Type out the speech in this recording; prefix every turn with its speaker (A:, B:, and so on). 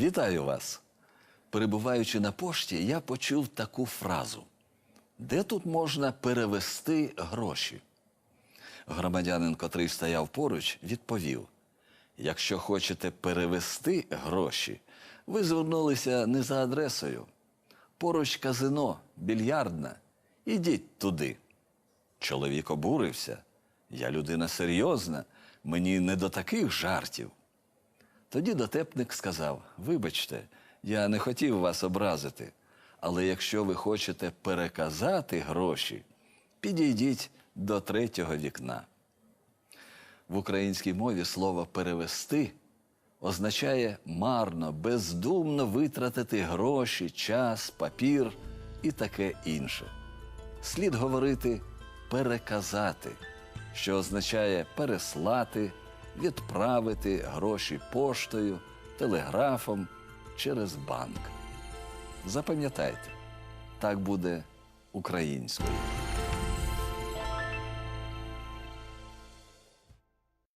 A: Вітаю вас! Перебуваючи на пошті, я почув таку фразу: де тут можна перевести гроші? Громадянин, котрий стояв поруч, відповів: якщо хочете перевести гроші, ви звернулися не за адресою. Поруч казино, більярдна. Ідіть туди. Чоловік обурився. Я людина серйозна, мені не до таких жартів. Тоді дотепник сказав: Вибачте, я не хотів вас образити, але якщо ви хочете переказати гроші, підійдіть до третього вікна. В українській мові слово перевести означає марно, бездумно витратити гроші, час, папір і таке інше. Слід говорити переказати, що означає переслати, відправити гроші поштою, телеграфом через банк. Запам'ятайте, так буде українською.